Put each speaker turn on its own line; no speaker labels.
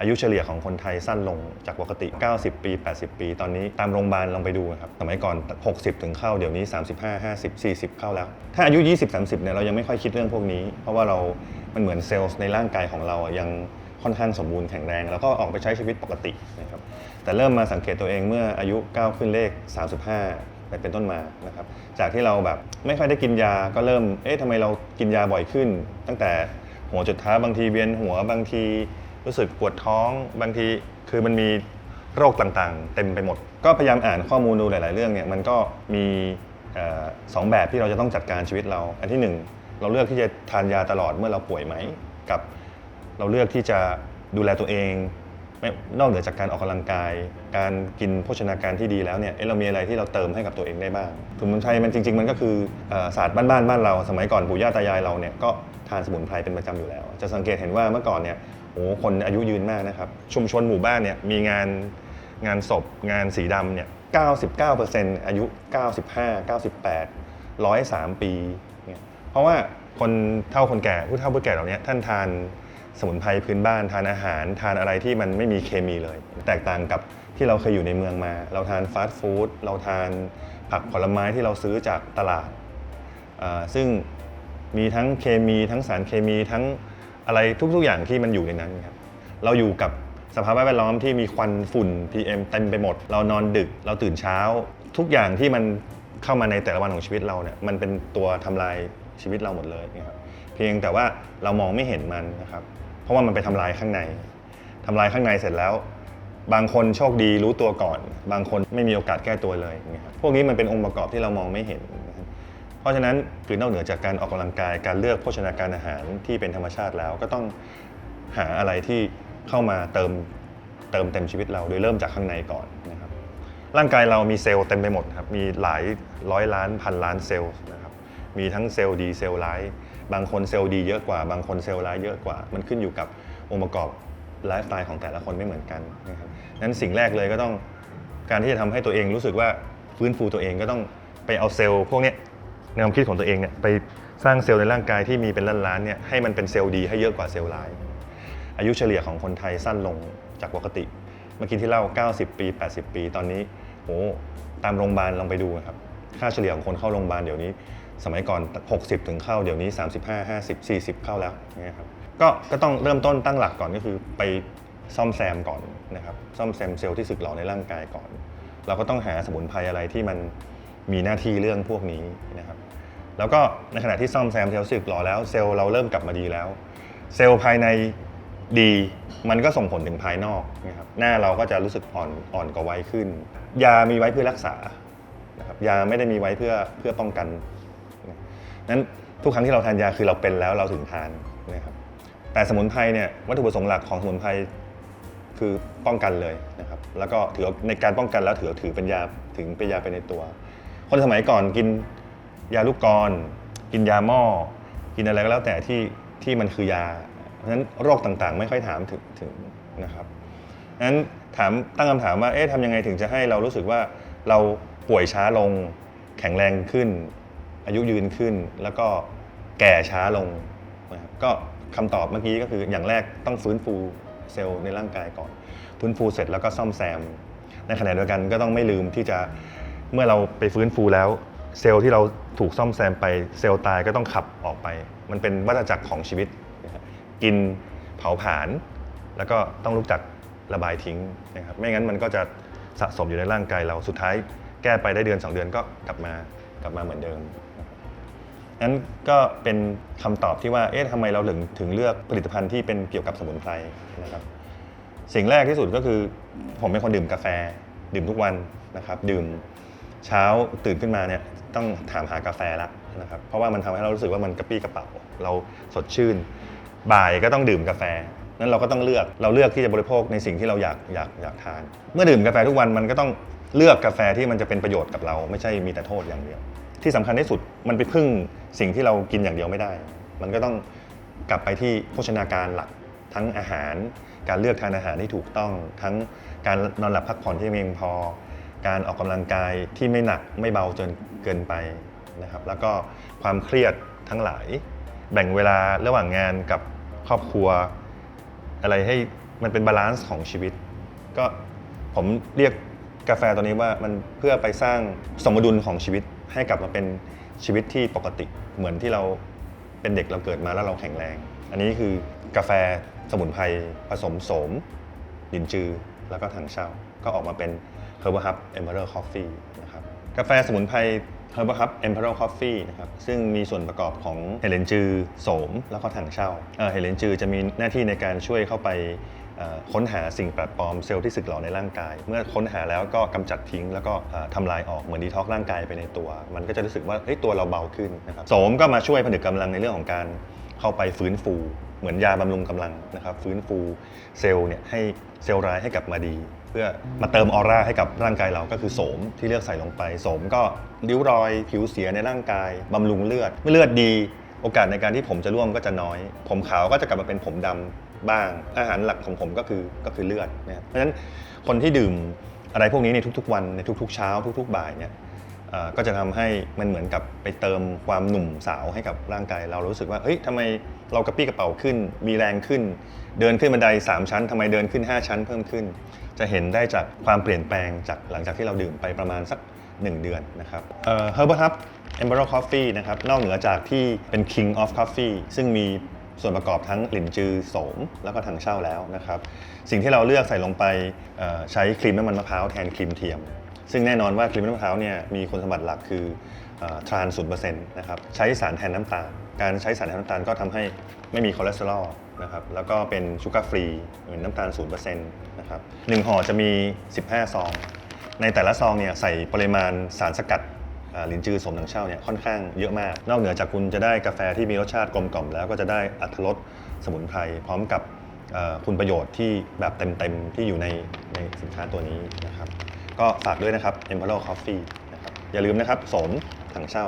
อายุเฉลี่ยของคนไทยสั้นลงจากปกติ 90 ปี 80 ปี ตอนนี้ตามโรงพยาบาลลองไปดูนะครับ สมัยก่อน 60 ถึงเข้า เดี๋ยวนี้ 35 50 40 เข้าแล้ว ถ้าอายุ 20 30 เนี่ยเรายังไม่ค่อยคิดเรื่องพวกนี้ เพราะว่าเรา มันเหมือนเซลล์ในร่างกายของเราอะยังค่อนข้างสมบูรณ์แข็งแรง แล้วก็ออกไปใช้ชีวิตปกตินะครับ แต่เริ่มมาสังเกตตัวเองเมื่ออายุก้าวขึ้นเลข 35เป็นต้นมานะครับ จากที่เราแบบไม่ค่อยได้กินยาก็เริ่ม เอ๊ะทำไมเรากินยาบ่อยขึ้น ตั้งแต่หัวจุดท้าบางทีเวียนหัวบางที รู้สึกปวดท้องบางทีคือมันมีโรคต่างๆ เต็มไปหมด ก็พยายามอ่านข้อมูลดูหลาย ๆ เรื่องเนี่ยมันก็มีออสองแบบที่เราจะต้องจัดการชีวิตเรา อันที่หนึ่งเราเลือกที่จะทานยาตลอดเมื่อเราป่วยไหม กับ เราเลือกที่จะดูแลตัวเอง ไม่นอกเหนือจากการออกกำลังกาย การกินโภชนาการที่ดีแล้วเนี่ยเอ๊ะเรามีอะไรที่เราเติมให้กับตัวเองได้บ้างสมุนไพรมันจริง ๆ มันก็คือเอ่อศาสตร์บ้านๆบ้านเราสมัยก่อนปู่ย่าตายายเราเนี่ยก็ทานสมุนไพรเป็นประจำอยู่แล้ว จะสังเกตเห็นว่าเมื่อก่อนเนี่ยโอ้โหคนอายุยืนมากนะครับชุมชนหมู่บ้านเนี่ยมีงานงานศพ งานสีดำเนี่ย99%อายุ 95 98 103 ปีเนี่ยเพราะว่าคนเฒ่าคนแก่ผู้เฒ่าผู้แก่เหล่านี้ท่านทาน สมุนไพรพื้นบ้านทานอาหาร ทานอะไรที่มันไม่มีเคมีเลย แตกต่างกับที่เราเคยอยู่ในเมืองมา เราทานฟาสต์ฟู้ดเราทานผักผลไม้ที่เราซื้อจากตลาด ซึ่งมีทั้งเคมีทั้งสารเคมีทั้งอะไรทุกๆอย่างที่มันอยู่ในนั้นครับเราอยู่กับสภาพแวดล้อมที่มีควันฝุ่น PM เต็มไปหมด เรานอนดึกเราตื่นเช้า ทุกอย่างที่มันเข้ามาในแต่ละวันของชีวิตเราเนี่ยมันเป็นตัวทำลายชีวิตเราหมดเลยนะครับเพียงแต่ว่าเรามองไม่เห็นมันนะครับ เพราะว่ามันไปทำลายข้างในทำลายข้างในเสร็จแล้ว บางคนโชคดีรู้ตัวก่อน บางคนไม่มีโอกาสแก้ตัวเลยพวกนี้มันเป็นองค์ประกอบที่เรามองไม่เห็น เพราะฉะนั้นคือนอกเหนือจากการออกกำลังกายการเลือกโภชนาการอาหารที่เป็นธรรมชาติแล้ว ก็ต้องหาอะไรที่เข้ามาเติมเติมเต็มชีวิตเราโดยเริ่มจากข้างในก่อนนะครับร่างกายเรามีเซลล์เต็มไปหมดครับมีหลายร้อยล้านพันล้านเซลล์นะครับมีทั้งเซลล์ดีเซลล์ร้าย บางคนเซลล์ดีเยอะกว่า บางคนเซลล์ร้ายเยอะกว่า มันขึ้นอยู่กับองค์ประกอบไลฟ์สไตล์ของแต่ละคนไม่เหมือนกันนะครับนั้นสิ่งแรกเลยก็ต้องการที่จะทำให้ตัวเองรู้สึกว่าฟื้นฟูตัวเองก็ต้องไปเอาเซลล์พวกนี้ในความคิดของตัวเองเนี่ยไปสร้างเซลล์ในร่างกายที่มีเป็นล้านๆเนี่ยให้มันเป็นเซลล์ดีให้เยอะกว่าเซลล์ร้าย อายุเฉลี่ยของคนไทยสั้นลงจากปกติ เมื่อกี้ที่เล่า 90 ปี 80 ปี ตอนนี้โอ้ตามโรงพยาบาลลองไปดูนะครับ ค่าเฉลี่ยของคนเข้าโรงพยาบาลเดี๋ยวนี้ สมัยก่อน 60 ถึงเข้าเดี๋ยวนี้ 35 50 40 เข้าแล้วนี่ครับก็ก็ต้องเริ่มต้นตั้งหลักก่อนก็คือไปซ่อมแซมก่อนนะครับซ่อมแซมเซลล์ที่สึกหรอในร่างกายก่อน เราก็ต้องหาสมุนไพรอะไรที่มันมีหน้าที่เรื่องพวกนี้นะครับแล้วก็ในขณะที่ซ่อมแซมเซลล์สึกหรอแล้วเซลล์เราเริ่มกลับมาดีแล้ว เซลล์ภายในดีมันก็ส่งผลถึงภายนอกนะครับหน้าเราก็จะรู้สึกอ่อนอ่อนกว่าไวขึ้น ยามีไว้เพื่อรักษานะครับยาไม่ได้มีไว้เพื่อเพื่อป้องกัน นั้นทุกครั้งที่เราทานยาคือเราเป็นแล้วเราถึงทานนะครับแต่สมุนไพรเนี่ยวัตถุประสงค์หลักของสมุนไพรคือป้องกันเลยนะครับแล้วก็ถือในการป้องกันแล้วถือถือเป็นยาถึงเป็นยาไปในตัว คนสมัยก่อนกินยาลูกกรกินยาหม้อกินอะไรก็แล้วแต่ที่ที่มันคือยาเพราะฉะนั้นโรคต่างๆ ไม่ค่อยถามถึงถึงนะครับนั้นถามตั้งคำถามว่าเอ๊ะทำยังไงถึงจะให้เรารู้สึกว่าเราป่วยช้าลงแข็งแรงขึ้น อายุยืนขึ้น แล้วก็แก่ช้าลงนะครับก็คำตอบเมื่อกี้ก็คืออย่างแรกต้องฟื้นฟูเซลล์ในร่างกายก่อน ฟื้นฟูเสร็จแล้วก็ซ่อมแซม ในขณะเดียวกันก็ต้องไม่ลืมที่จะเมื่อเราไปฟื้นฟูแล้ว เซลล์ที่เราถูกซ่อมแซมไปเซลล์ตายก็ต้องขับออกไป มันเป็นวัฏจักรของชีวิตนะครับกินเผาผลาญแล้วก็ต้องรู้จักระบายทิ้งนะครับไม่งั้นมันก็จะสะสมอยู่ในร่างกายเราสุดท้ายแก้ไปได้เดือน 2 เดือนก็กลับมา กลับมาเหมือนเดิมนั้นก็เป็นคำตอบที่ว่า เอ๊ะทำไมเราถึงถึงเลือกผลิตภัณฑ์ที่เป็นเกี่ยวกับสมุนไพรนะครับ สิ่งแรกที่สุดก็คือ ผมเป็นคนดื่มกาแฟ ดื่มทุกวันนะครับ ดื่มเช้าตื่นขึ้นมาเนี่ยต้องถามหากาแฟละนะครับ เพราะว่ามันทำให้เรารู้สึกว่ามันกระปี้กระเป๋า เราสดชื่น บ่ายก็ต้องดื่มกาแฟ นั้นเราก็ต้องเลือก เราเลือกที่จะบริโภคในสิ่งที่เราอยากอยากอยากทาน เมื่อดื่มกาแฟทุกวันมันก็ต้องเลือกกาแฟที่มันจะเป็นประโยชน์กับเรา ไม่ใช่มีแต่โทษอย่างเดียว ที่สำคัญที่สุดมันไปพึ่งสิ่งที่เรากินอย่างเดียวไม่ได้ มันก็ต้องกลับไปที่โภชนาการหลัก ทั้งอาหาร การเลือกทานอาหารที่ถูกต้อง ทั้งการนอนหลับพักผ่อนที่เพียงพอ การออกกำลังกายที่ไม่หนักไม่เบาจนเกินไปนะครับ แล้วก็ความเครียดทั้งหลาย แบ่งเวลาระหว่างงานกับครอบครัว อะไรให้มันเป็นบาลานซ์ของชีวิต ก็ผมเรียกกาแฟตัวนี้ว่ามันเพื่อไปสร้างสมดุลของชีวิต ให้กลับมาเป็นชีวิตที่ปกติเหมือนที่เราเป็นเด็กเราเกิดมาแล้วเราแข็งแรง อันนี้คือกาแฟสมุนไพรผสมโสมดินจือ แล้วก็ถังเช่า ก็ออกมาเป็น Herbal Hub Emerald Coffee นะครับกาแฟสมุนไพร Herbal Hub Emerald Coffee นะครับซึ่งมีส่วนประกอบของเฮเลนจือโสม แล้วก็ถังเช่าเฮเลนจือจะมีหน้าที่ในการช่วยเข้าไป ค้นหาสิ่งแปลกปลอมเซลล์ที่สึกหรอในร่างกาย เมื่อค้นหาแล้วก็กำจัดทิ้งแล้วก็เอ่อทำลายออกเหมือนดีท็อกร่างกายไปในตัว มันก็จะรู้สึกว่าเฮ้ยตัวเราเบาขึ้นนะครับโสมก็มาช่วยผนึกกำลังในเรื่องของการเข้าไปฟื้นฟูเหมือนยาบำรุงกำลังนะครับฟื้นฟูเซลล์เนี่ยให้เซลล์ร้ายให้กลับมาดี เพื่อมาเติมออร่าให้กับร่างกายเราก็คือโสมที่เลือกใส่ลงไปโสมก็ริ้วรอยผิวเสียในร่างกายบำรุงเลือดเมื่อเลือดดี โอกาสในการที่ผมจะร่วงก็จะน้อย ผมขาวก็จะกลับมาเป็นผมดำ บ้าง อาหารหลักของผมก็คือก็คือเลือดนะครับเพราะฉะนั้นคนที่ดื่มอะไรพวกนี้ในทุกๆ วันในทุก ๆ เช้า ทุก ๆ บ่ายเนี่ยก็จะทำให้มันเหมือนกับไปเติมความหนุ่มสาวให้กับร่างกาย เรารู้สึกว่าเฮ้ยทำไมเรากระปี้กระเป๋าขึ้น มีแรงขึ้น เดินขึ้นบันได 3 ชั้นทำไมเดินขึ้น 5 ชั้นเพิ่มขึ้น จะเห็นได้จากความเปลี่ยนแปลงจากหลังจากที่เราดื่มไปประมาณสัก 1 เดือนนะครับเอ่อ Herbal Hub Emerald Coffee นะครับนอกเหนือจากที่เป็น King of Coffee ซึ่งมี ส่วนประกอบทั้งหลินจือโสมแล้วก็ถังเช่าแล้วนะครับ สิ่งที่เราเลือกใส่ลงไปใช้ครีมน้ำมันมะพร้าวแทนครีมเทียม ซึ่งแน่นอนว่าครีมน้ำมะพร้าวเนี่ยมีคุณสมบัติหลักคือทรานศูนย์เปอร์เซ็นต์นะครับใช้สารแทนน้ำตาล การใช้สารแทนน้ำตาลก็ทำให้ไม่มีคอเลสเตอรอลนะครับแล้วก็เป็นชูการ์ฟรีเหมือนน้ำตาลศูนย์เปอร์เซ็นต์นะครับหนึ่งห่อจะมี 15 ซอง ในแต่ละซองเนี่ยใส่ปริมาณสารสกัด ลิ้นจือสมถังเช่าเนี่ยค่อนข้างเยอะมาก นอกเหนือจากคุณจะได้กาแฟที่มีรสชาติกลมกล่อมแล้วก็จะได้อัตรสสมุนไพรพร้อมกับคุณประโยชน์ที่แบบเต็มๆ ที่อยู่ในในสินค้าตัวนี้นะครับ ก็ฝากด้วยนะครับ Imperial Coffee นะครับอย่าลืมนะครับสมถังเช่า